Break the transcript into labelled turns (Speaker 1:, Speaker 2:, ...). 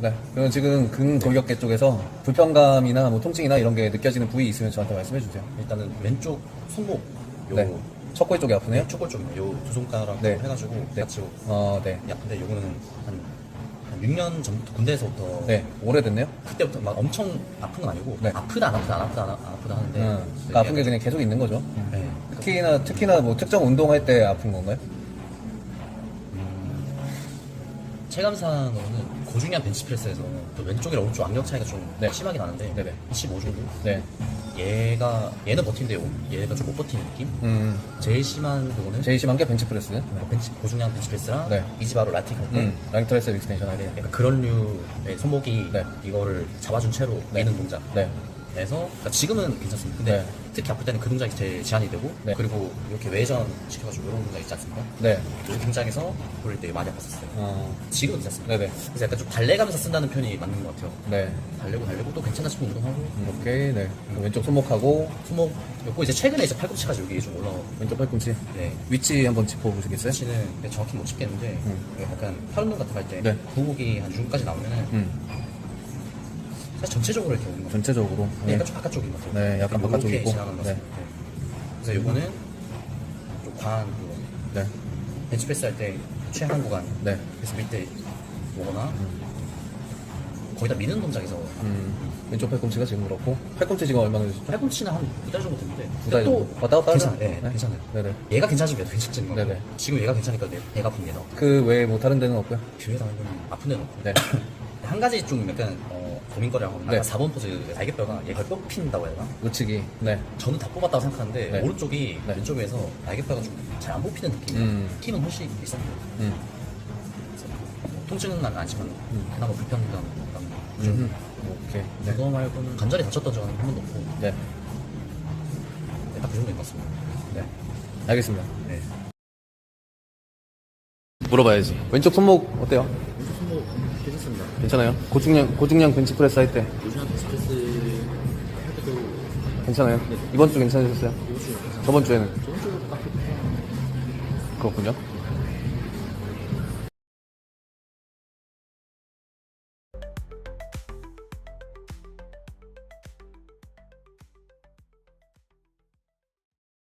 Speaker 1: 네. 그럼 지금 근골격계 쪽에서 불편감이나 뭐 통증이나 이런 게 느껴지는 부위 있으면 저한테 말씀해 주세요.
Speaker 2: 일단은 왼쪽 손목 요
Speaker 1: 네. 척골 쪽이 아프네요?
Speaker 2: 초골 쪽이요. 요두 손가락
Speaker 1: 네.
Speaker 2: 해가지고
Speaker 1: 네.
Speaker 2: 같이
Speaker 1: 어, 네.
Speaker 2: 아픈데 요거는 한, 한 6년 전부터 군대에서부터
Speaker 1: 네. 오래됐네요?
Speaker 2: 그때부터 막 엄청 아픈 건 아니고
Speaker 1: 네.
Speaker 2: 아프다 안 아프다 안 아프다 안 아- 안 아프다 하는데
Speaker 1: 응. 그러니까 아픈 게 그냥 계속 있는 거죠.
Speaker 2: 네.
Speaker 1: 특히나, 특히나 뭐 특정 운동할 때 아픈 건가요?
Speaker 2: 체감상 으로는 고중량 벤치프레스에서 또 왼쪽이랑 오른쪽 악력 차이가 좀
Speaker 1: 네.
Speaker 2: 심하게 나는데
Speaker 1: 네네.
Speaker 2: 15 정도?
Speaker 1: 네.
Speaker 2: 얘가 얘는 버티는데 요- 얘가 좀 못 버티는 느낌?
Speaker 1: 음,
Speaker 2: 제일 심한 그거는
Speaker 1: 제일 심한 게 벤치프레스. 네.
Speaker 2: 벤치, 고중량 벤치프레스랑
Speaker 1: 네.
Speaker 2: 이지바로 라틱 할때
Speaker 1: 음, 랑트레스 익스텐션 할 때.
Speaker 2: 약간 그런 류의 손목이
Speaker 1: 네.
Speaker 2: 이거를 잡아준 채로
Speaker 1: 네.
Speaker 2: 미는 동작
Speaker 1: 네.
Speaker 2: 에서 그러니까 지금은 괜찮습니다. 근데
Speaker 1: 네.
Speaker 2: 특히 아플 때는 그 동작이 제일 제한이 되고
Speaker 1: 네.
Speaker 2: 그리고 이렇게 외전 시켜가지고 이런 동작 있지 않습니까?
Speaker 1: 네.
Speaker 2: 이 동작에서 돌릴 때 많이 아팠었어요.
Speaker 1: 어,
Speaker 2: 지금은 괜찮습니다.
Speaker 1: 네네.
Speaker 2: 그래서 약간 좀 달래가면서 쓴다는 표현이 맞는 것 같아요.
Speaker 1: 네.
Speaker 2: 달래고 달래고 또 괜찮다 싶으면 운동하고
Speaker 1: 오케이, 네. 그럼 왼쪽 손목하고
Speaker 2: 손목 그리고 이제 최근에 이제 팔꿈치까지 여기 좀 올라.
Speaker 1: 왼쪽 팔꿈치.
Speaker 2: 네.
Speaker 1: 위치 한번 짚어보시겠어요?
Speaker 2: 위치는 정확히 못 찍겠는데
Speaker 1: 음.
Speaker 2: 약간 팔 운동 같은 거 할 때
Speaker 1: 네.
Speaker 2: 부목이 한 중까지 나오면은
Speaker 1: 음,
Speaker 2: 사실 전체적으로 이렇게 오는 거.
Speaker 1: 전체적으로.
Speaker 2: 네.
Speaker 1: 네.
Speaker 2: 약간 좀 바깥쪽인 것 같아요.
Speaker 1: 네, 약간 바깥쪽이고.
Speaker 2: 지나가는 것
Speaker 1: 네.
Speaker 2: 같아요. 네. 그래서 요거는 좀 과한 그거.
Speaker 1: 네.
Speaker 2: 벤치프레스 할 때 최하한 구간.
Speaker 1: 네.
Speaker 2: 그래서 밑에 오거나 거의 다 미는 동작에서
Speaker 1: 음, 왼쪽 팔꿈치가 지금 그렇고. 팔꿈치 지금 얼마나 되셨죠?
Speaker 2: 팔꿈치는 한 두 달 정도 됐는데
Speaker 1: 두달 정도? 왔다 갔다
Speaker 2: 괜찮아,
Speaker 1: 하죠?
Speaker 2: 네,
Speaker 1: 네.
Speaker 2: 괜찮아요.
Speaker 1: 네네.
Speaker 2: 얘가 괜찮으면 괜찮은 거
Speaker 1: 네네.
Speaker 2: 지금 얘가 괜찮으니까 내, 얘가 아픕니다.
Speaker 1: 그 외에 뭐 다른 데는 없고요?
Speaker 2: 뒤에 나오면 아픈 데는 없고
Speaker 1: 네.
Speaker 2: 한 가지 좀 약간 어, 고민거리라고 하면
Speaker 1: 네.
Speaker 2: 아까 4번 포즈 날개뼈가 얘가 뽑힌다고 해야 되나?
Speaker 1: 놓치기. 네.
Speaker 2: 저는 다 뽑았다고 생각하는데
Speaker 1: 네.
Speaker 2: 오른쪽이
Speaker 1: 네.
Speaker 2: 왼쪽에서 날개뼈가 좀 잘 안 뽑히는 느낌이에요.
Speaker 1: 음.
Speaker 2: 힘은 훨씬 있었는데
Speaker 1: 음.
Speaker 2: 통증은 아니지만 그나마 불편감
Speaker 1: 음. 오케이. 네.
Speaker 2: 그거 말고는 관절이 다쳤던 적은 한 번도 없고
Speaker 1: 네.
Speaker 2: 딱그 정도인 것 같습니다.
Speaker 1: 네. 알겠습니다.
Speaker 2: 네.
Speaker 1: 물어봐야지. 왼쪽 손목 어때요?
Speaker 2: 손목 괜찮습니다.
Speaker 1: 괜찮아요? 고중량, 고중량 벤치프레스 할 때
Speaker 2: 요즘 벤치프레스 할 때도
Speaker 1: 괜찮아요? 이번 주 괜찮으셨어요?
Speaker 2: 요즘
Speaker 1: 저번 주에는?
Speaker 2: 저번 딱
Speaker 1: 그렇군요.